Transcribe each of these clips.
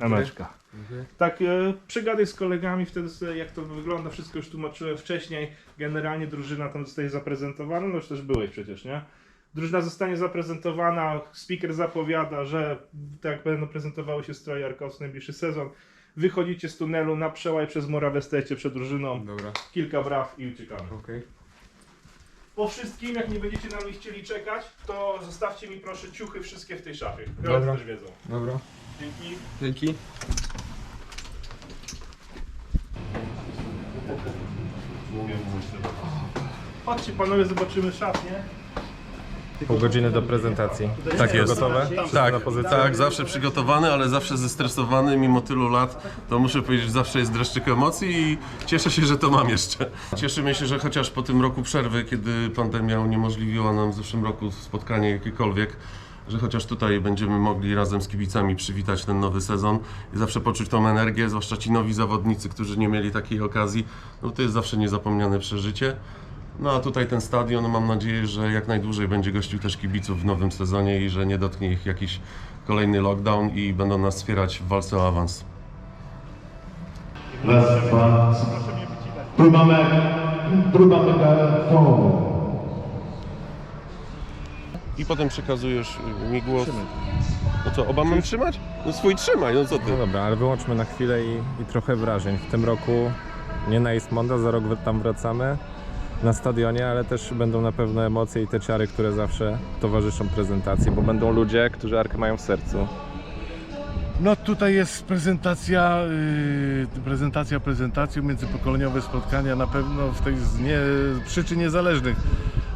Emeczka. Tak, e, przegadaj z kolegami wtedy, sobie, jak to wygląda, wszystko już tłumaczyłem wcześniej. Generalnie drużyna tam zostaje zaprezentowana, no już też byłeś przecież, nie? Drużyna zostanie zaprezentowana, speaker zapowiada, że tak będą prezentowały się stroje Arkaus najbliższy sezon. Wychodzicie z tunelu na przełaj przez murawę, stajecie przed drużyną, Dobra, kilka braw i uciekamy. okej. Po wszystkim, jak nie będziecie na mnie chcieli czekać, to zostawcie mi proszę ciuchy wszystkie w tej szafie. Dobra. Dobra. też wiedzą. Dobra. Dzięki. Dzięki. Chodźcie panowie, zobaczymy szatnię. Pół godziny do prezentacji. Tak jest. Gotowe? Tak, na pozycję? tak, zawsze przygotowany, ale zawsze zestresowany, mimo tylu lat, to muszę powiedzieć, że zawsze jest dreszczyk emocji i cieszę się, że to mam jeszcze. Cieszymy się, że chociaż po tym roku przerwy, kiedy pandemia uniemożliwiła nam w zeszłym roku spotkanie jakiekolwiek, że chociaż tutaj będziemy mogli razem z kibicami przywitać ten nowy sezon i zawsze poczuć tą energię, zwłaszcza ci nowi zawodnicy, którzy nie mieli takiej okazji, no to jest zawsze niezapomniane przeżycie. No a tutaj ten stadion, mam nadzieję, że jak najdłużej będzie gościł też kibiców w nowym sezonie i że nie dotknie ich jakiś kolejny lockdown i będą nas wspierać w walce o awans. Raz, dwa. Próba megafonu. I potem przekazujesz mi głos. No co, oba mam trzymać? No swój trzymaj, no co ty? No dobra, ale wyłączmy na chwilę i, i trochę wrażeń. W tym roku nie na Ismonda, za rok tam wracamy na stadionie, ale też będą na pewno emocje i te ciary, które zawsze towarzyszą prezentacji, bo będą ludzie, którzy Arkę mają w sercu. No tutaj jest prezentacja, yy, prezentacja prezentacją, międzypokoleniowe spotkania na pewno w tej z nie, przyczyn niezależnych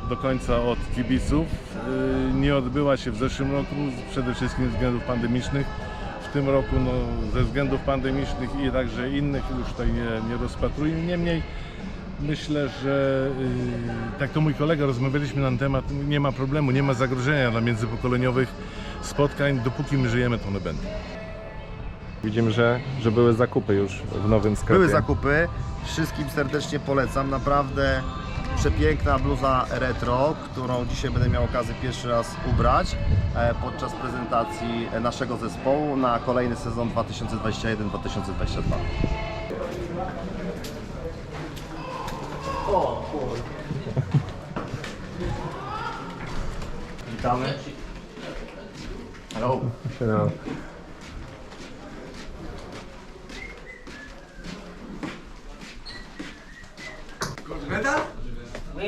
do końca od kibiców. Yy, nie odbyła się w zeszłym roku, przede wszystkim ze względów pandemicznych. W tym roku no, ze względów pandemicznych i także innych już tutaj nie, nie rozpatruję. Niemniej myślę, że yy, tak to mój kolega rozmawialiśmy na ten temat, nie ma problemu, nie ma zagrożenia dla międzypokoleniowych spotkań, dopóki my żyjemy, to one będą. Widzimy, że, że były zakupy już w nowym sklepie. Były zakupy, wszystkim serdecznie polecam, naprawdę przepiękna bluza retro, którą dzisiaj będę miał okazję pierwszy raz ubrać e, podczas prezentacji naszego zespołu na kolejny sezon 2021-2022. Witamy. Hello. No.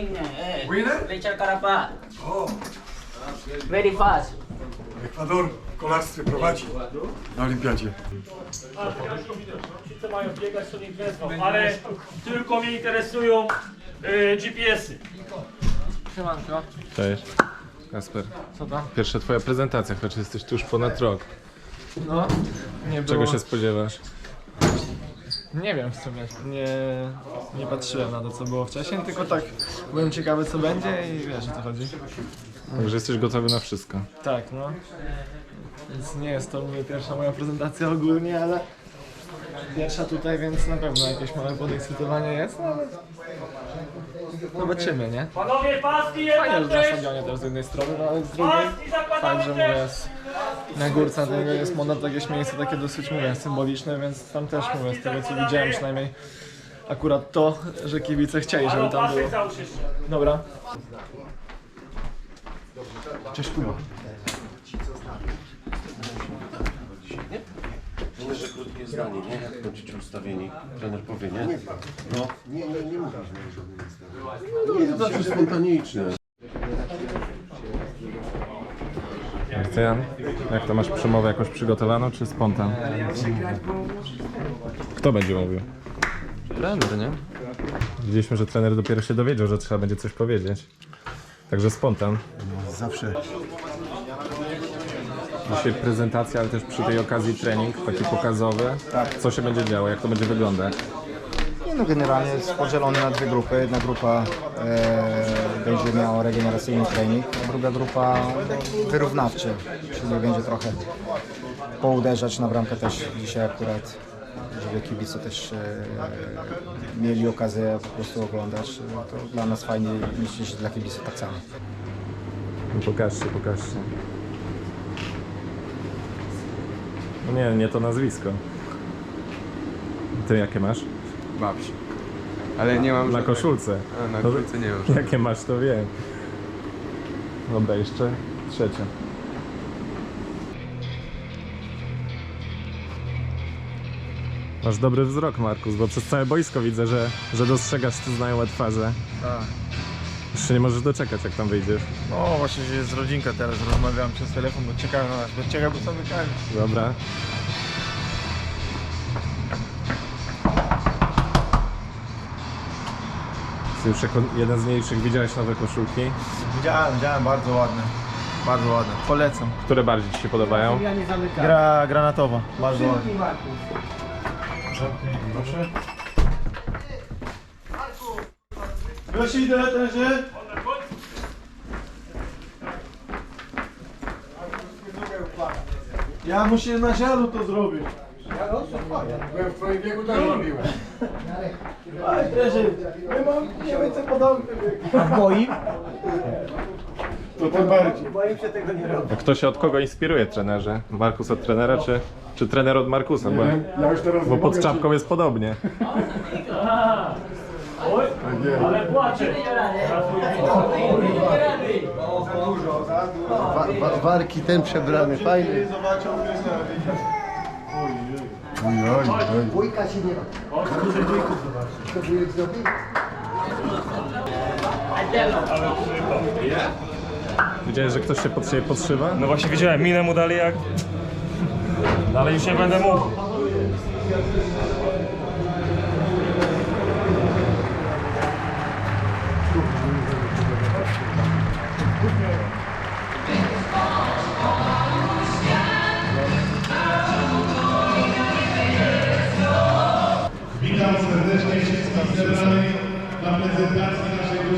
Winner, eh. Winner? Richard Carapaz. Oh. Very fast. Ekwador w kolarstwie prowadzi na olimpiadzie. Ci co mają biegać, to niech wezmą, ale tylko mnie interesują y, GPS-y. Siemanko. Cześć. Kasper. Co tam? Pierwsza twoja prezentacja, choć jesteś tu już ponad rok. No, nie Czego było... się spodziewasz? Nie wiem w sumie. Nie, nie patrzyłem na to, co było wcześniej, tylko tak byłem ciekawy, co będzie i wiesz, o co chodzi. Także jesteś gotowy na wszystko. Tak, no. Więc nie jest to mówię, pierwsza moja prezentacja ogólnie, ale pierwsza tutaj, więc na pewno jakieś małe podekscytowanie jest, no ale zobaczymy, nie? Panowie, paski Fajnie, że na też! stadionie też z jednej strony, no ale z drugiej fakt, że mówię, jest na górce tego jest monat jakieś miejsce takie dosyć, mówię, symboliczne, więc tam też mówię, z tego co widziałem przynajmniej akurat to, że kibice chcieli, żeby tam było. Dobra. Cześć Kuba. Myślę, że krótkie zdanie, nie? Jak będziecie ustawieni, trener powie, nie? No. Nie, nie, nie mówisz No to zawsze spontaniczne. Krystian, jak to masz przemowę jakoś przygotowaną, czy spontan? Kto będzie mówił? Trener, nie? Widzieliśmy, że trener dopiero się dowiedział, że trzeba będzie coś powiedzieć. Także spontan. Zawsze. Dzisiaj prezentacja, ale też przy tej okazji trening taki pokazowy. Co się będzie działo, jak to będzie wyglądać? Nie, no generalnie jest podzielony na dwie grupy. Jedna grupa e, będzie miała regeneracyjny trening, a druga grupa no, wyrównawczy, czyli będzie trochę pouderzać na bramkę też dzisiaj akurat, żeby kibice też e, mieli okazję po prostu oglądać. No, to dla nas fajnie myślę, że dla kibiców tak samo. No pokażcie, pokażcie. No nie, nie to nazwisko. Ty jakie masz? Babci. Ale nie mam Na żadnego. koszulce. A, na koszulce nie mam. Jakie masz, to wiem. Dobra, jeszcze trzecia. Masz dobry wzrok, Markus, bo przez całe boisko widzę, że, że dostrzegasz tu znajome twarze. Tak. Się nie możesz doczekać, jak tam wyjdziesz. No właśnie, że jest rodzinka teraz, rozmawiam przez telefon, bo czekają na nas, bo czekaj, bo sobie każe. Dobra. Ty Już jako jeden z mniejszych widziałeś nowe koszulki. Widziałem, widziałem, bardzo ładne. Bardzo ładne. Polecam. Które bardziej Ci się podobają? Gra granatowa, bardzo ładna. Proszę. Już idę, trenerze. Ja muszę na zielu to zrobić. Byłem w twoim wieku też robiłem. Aj, trenerze, my mam nie więcej podobny. A w moim? To tym bardziej. A Kto się od kogo inspiruje, trenerze? Markus od trenera, czy, czy trener od Markusa? Bo, Ja już teraz bo nie pod mogę czapką jest podobnie. Oj, ale płacze. Warki ten przebrany, fajny. Widziałeś, że ktoś się pod siebie podszywa? No właśnie widziałem, minę mu dali jak... Ale już nie będę mógł.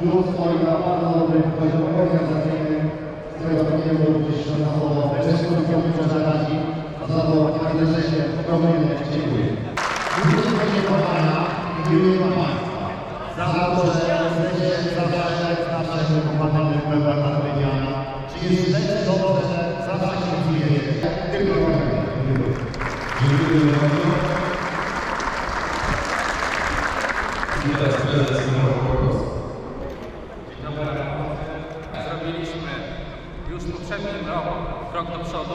Plus swoim na bardzo dobrym poziomie organizacyjnym, z tego takiego również finansowo, też konstrukcją radzi, za to prezesie ogromnie dziękuję. Wielkie podziękowania kieruję dla Państwa za to, że jesteście zawsze na naszym kochanym programach medialnych. Czyli jest dobrze, zawsze się czujecie. Tylko Zrobiliśmy już w poprzednim roku krok do przodu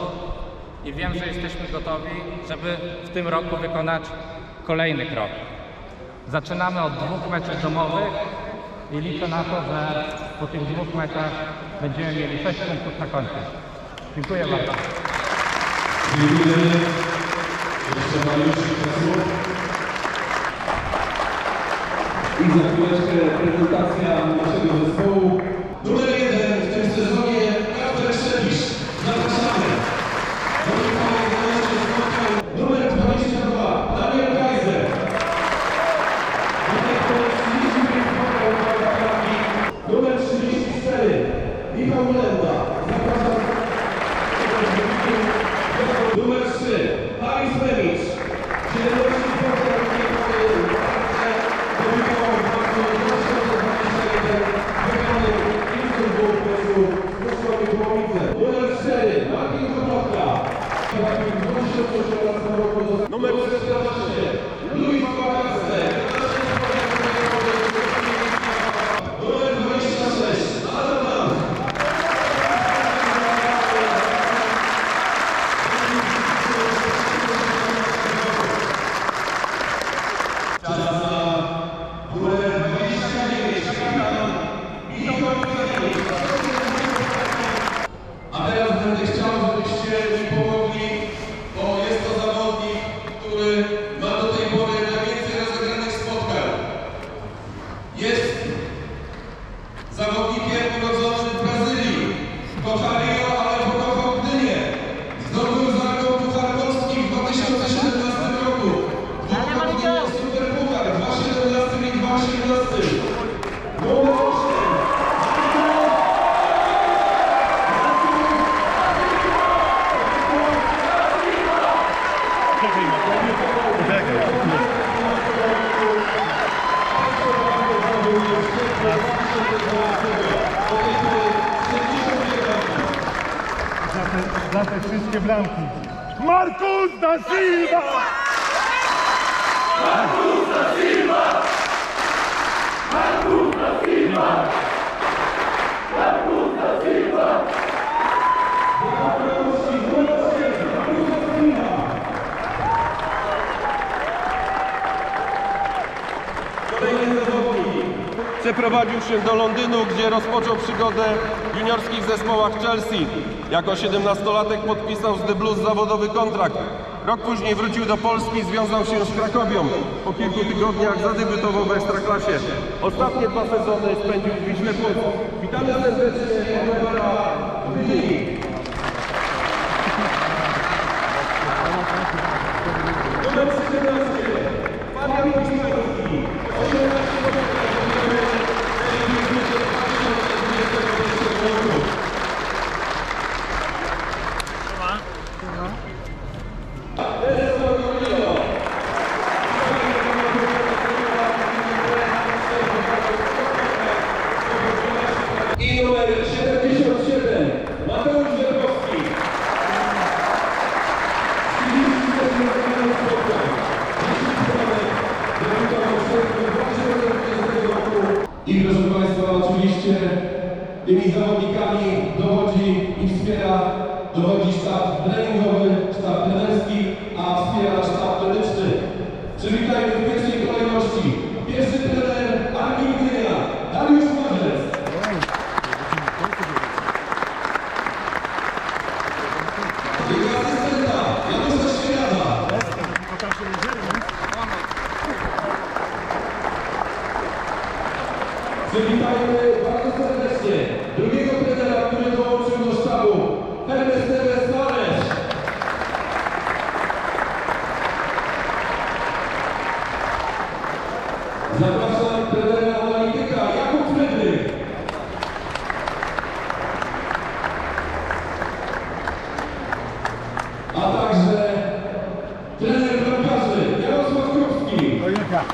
i wiem, że jesteśmy gotowi, żeby w tym roku wykonać kolejny krok. Zaczynamy od dwóch meczów domowych i liczę na to, że po tych dwóch meczach będziemy mieli 6 punktów na koncie. Dziękuję bardzo. I za chwileczkę prezentacja naszego zespołu. Przeprowadził się do Londynu, gdzie rozpoczął przygodę w juniorskich zespołach Chelsea. Jako 17-latek podpisał z The Blues zawodowy kontrakt. Rok później wrócił do Polski, związał się z Krakowią. Po kilku tygodniach zadebiutował w Ekstraklasie. Ostatnie dwa sezony spędził w Wiśle Płock. Witamy serdecznie pierwszej kolejności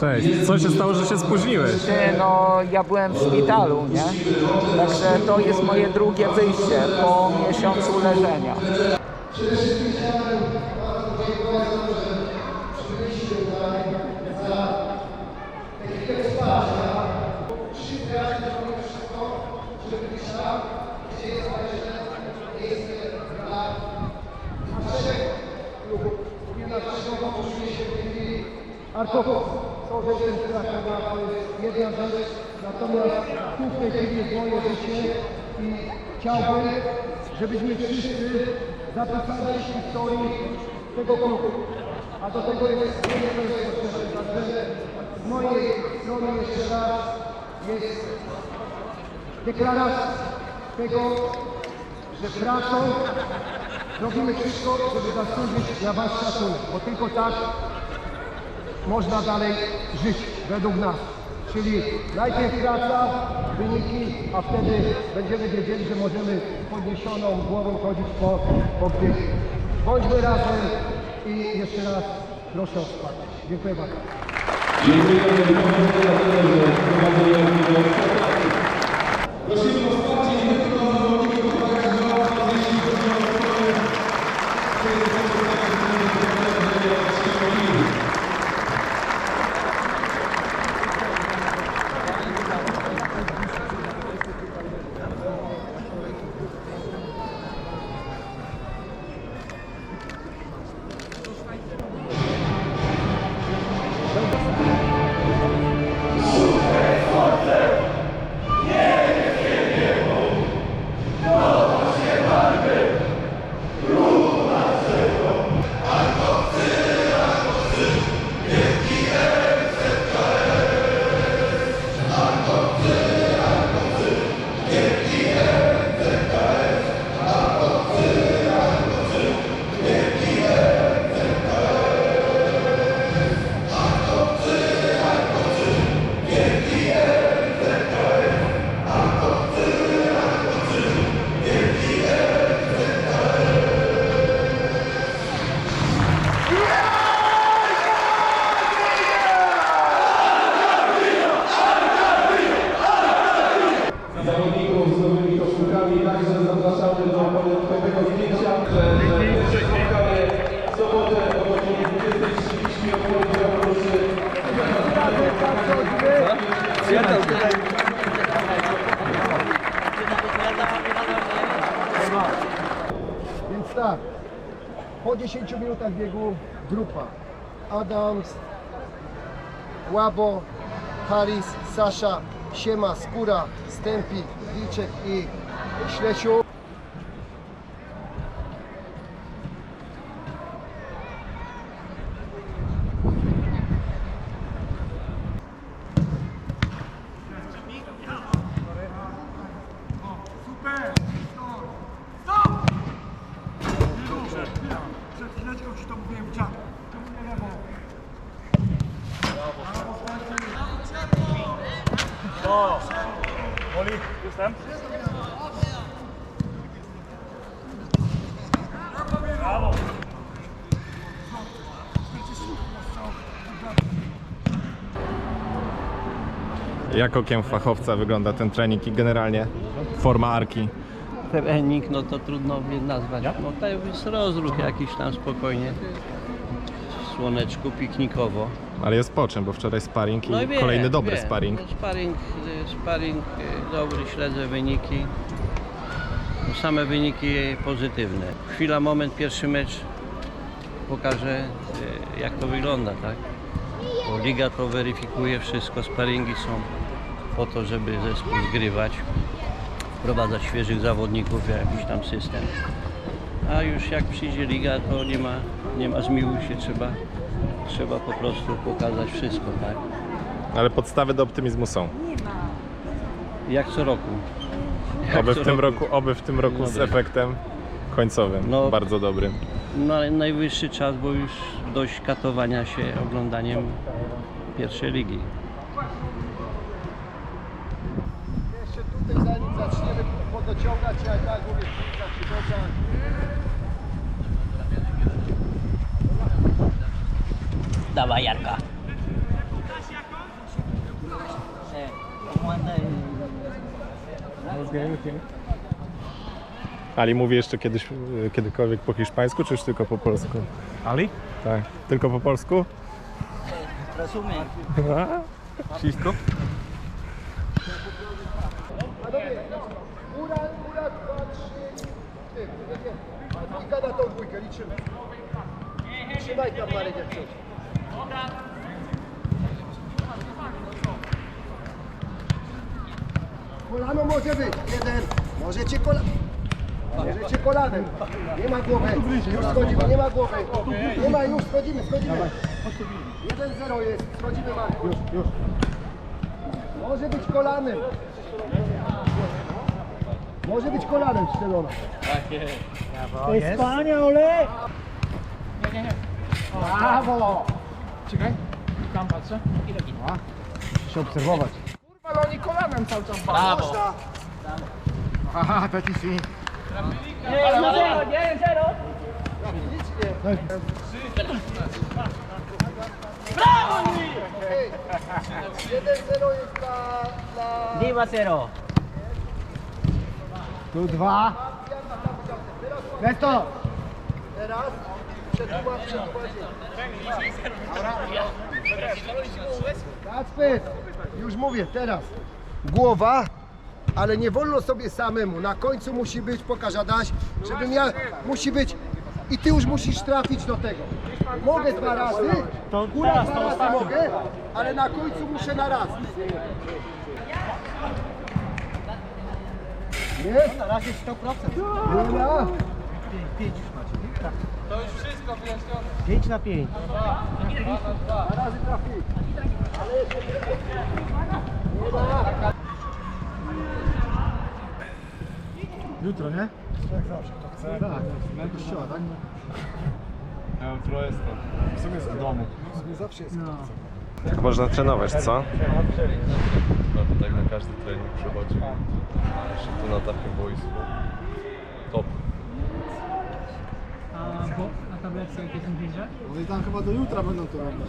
Cześć, co się stało, że się spóźniłeś? No, ja byłem w szpitalu, nie? Także to jest moje drugie wyjście po miesiącu leżenia. Przede to, że. To, jest jedna rzecz. Natomiast tu w tej chwili moje życie i chciałbym, żebyśmy wszyscy zapisali w historii tego klubu. A do tego jest rzeczy potrzebne. Także z mojej strony jeszcze raz jest deklaracja tego, że pracą robimy wszystko, żeby zasłużyć na Wasz szacunek, bo tylko tak można dalej żyć według nas. Czyli najpierw praca, wyniki, a wtedy będziemy wiedzieli, że możemy podniesioną głową chodzić po, po gdzieś. Bądźmy razem i jeszcze raz proszę o wsparcie. Dziękuję bardzo. Powodzenia Po 10 minutach biegu grupa. Adams, Łabo, Harris, Sasza, Siema, Skóra, Stępik, Wilczek i Ślesiu. Jak okiem fachowca wygląda ten trening i generalnie forma arki? Trening, no to trudno mnie nazwać. No to jest rozruch jakiś tam spokojnie. W słoneczku, piknikowo. Ale jest po czym, bo wczoraj sparring i No wiem, kolejny dobry wiem. sparring. Sparring, y, sparring y, dobry, śledzę wyniki. No, Same wyniki pozytywne. Chwila, moment, pierwszy mecz pokaże y, jak to wygląda, tak? Bo liga to weryfikuje wszystko, sparingi są po to, żeby zespół zgrywać, wprowadzać świeżych zawodników w jakiś tam system. A już jak przyjdzie liga, to nie ma, nie ma zmiłuj się, trzeba, trzeba po prostu pokazać wszystko, tak? Ale podstawy do optymizmu są. Jak co roku. Jak Oby co w tym roku, oby w tym roku z Dobry. efektem końcowym, No. bardzo dobrym. No ale najwyższy czas, bo już dość katowania się oglądaniem pierwszej ligi. Jeszcze tutaj zanim zaczniemy podociągać, ja i tak mówię, zaczynać. Dawaj Jarka. Eh, ¿cómo anda el- Ali mówi jeszcze kiedyś, kiedykolwiek po hiszpańsku, czy już tylko po polsku? Ali? Tak, tylko po polsku? Resumen. Wszystko? Panowie, góra, góra, dwa, trzy, ty, nie, nie. A dwójka na tą dwójkę, liczymy. Trzymaj tam Marek jak coś. Kolano może być, jeden. Możecie kola... Możecie kolanem. Nie ma głowy. Już schodzimy, nie ma głowy. Nie ma, już schodzimy, schodzimy. 1-0 jest, schodzimy Marek. Już, już. Może być kolanem. Może być kolanem strzelona. Wspaniale! Brawo! Czekaj, tam patrzę. Muszę się obserwować. Kurwa, ale oni kolanem cały czas Brawo! Aha, taki swing. Nie, no, zero, nie, zero. Brawo! 1-0 jest dla... dla... Diva zero. Tu dwa. Nesto! Teraz przetłumacz, przetłumacz. Kacper, już mówię, teraz. Głowa, ale nie wolno sobie samemu. Na końcu musi być, pokaż Adaś, żebym ja, musi być i ty już musisz trafić do tego. Mogę dwa razy, góra dwa razy mogę, ale na końcu muszę na raz. Jest? Na razie 100%. Dobra. 5 już macie, To już wszystko wyjaśnione. 5 na 5. Dwa razy trafi. Ale jeszcze nie ma. Jutro, nie? Jak zawsze, to chcę. Tak, na kościoła, tak? Ja jutro jestem. W sumie jest w domu. W sumie zawsze jest no. Tak można trenować, co? No tutaj na każdy trening przychodzi. Jeszcze tu na takim boisku. Top. A bo na tabletce jakie są bliżej? No i tam chyba do jutra będą to robić.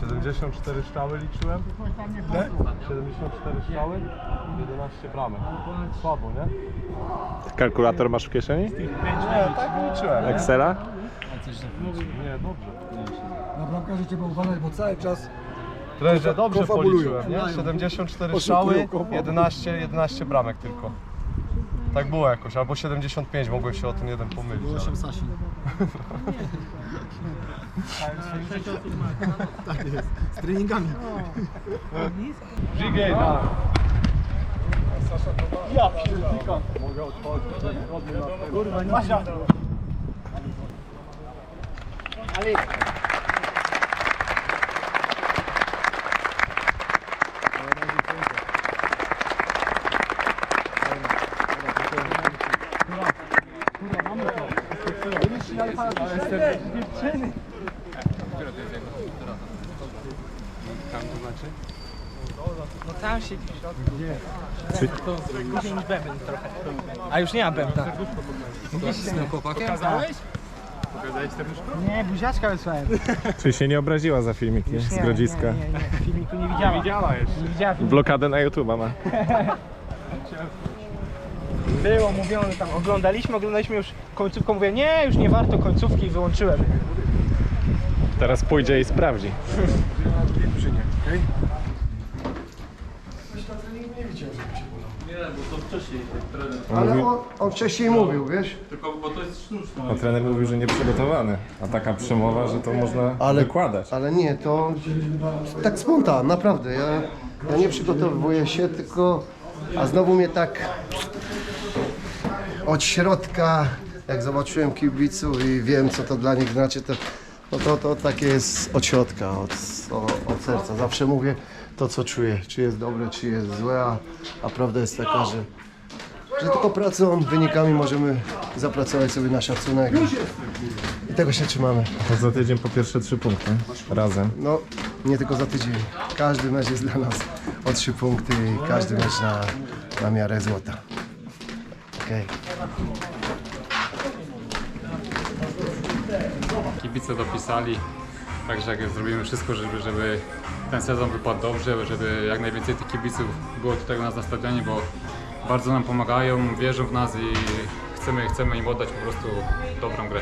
74 strzały liczyłem. Ile? 74 strzały, 11 bramek. Słabo, nie? Kalkulator masz w kieszeni? Nie, tak liczyłem. Excela? Nie, dobrze. Na bramkarze trzeba uważać, bo cały czas Trenerze, dobrze konfabulują. policzyłem, nie? Znają. 74 Oszukują, strzały, konfabulują. 11, 11 bramek tylko. Tak było jakoś, albo 75, mogłem się o ten jeden pomylić. Było ale- 8 Sasin. Tak jest, z treningami. Żigej, tak. Ja. Mogę otworzyć. Kurwa, nie. Ale... Tam siedzi w środku. Czy- Później niż bęben trochę. A już nie ma bębna. Z tym chłopakiem? Pokazałeś? Nie, buziaczka wysłałem. Czy się nie obraziła za filmiki z Grodziska? Nie, nie, nie. Filmiku nie widziała. Nie widziała jeszcze. Nie widziała filmiku. Blokadę na YouTube'a ma. Było mówione tam, oglądaliśmy, oglądaliśmy już końcówkę, mówię nie, już nie warto końcówki i wyłączyłem. Teraz pójdzie i sprawdzi. Nie, bo to wcześniej trener. Ale on, on wcześniej mówił, wiesz? Tylko bo to jest sztuczne. A trener mówił, że nie przygotowany. A taka przemowa, że to można Ale- wykładać. Ale nie, to tak spontan, naprawdę. Ja, ja nie przygotowuję się, tylko. A znowu mnie tak od środka, jak zobaczyłem kibiców i wiem, co to dla nich znaczy, to, no to, to takie jest od środka, od, o- od serca. Zawsze mówię to, co czuję, czy jest dobre, czy jest złe, a, a prawda jest taka, że, że tylko pracą, wynikami możemy zapracować sobie na szacunek. I tego się trzymamy. To za tydzień po pierwsze trzy punkty. Razem. No, nie tylko za tydzień. Każdy mecz jest dla nas o trzy punkty i każdy mecz na, na miarę złota. Okej. Kibice dopisali, także zrobimy wszystko, żeby, żeby ten sezon wypadł dobrze, żeby jak najwięcej tych kibiców było tutaj u nas na stadionie, bo bardzo nam pomagają, wierzą w nas i chcemy, chcemy im oddać po prostu dobrą grę.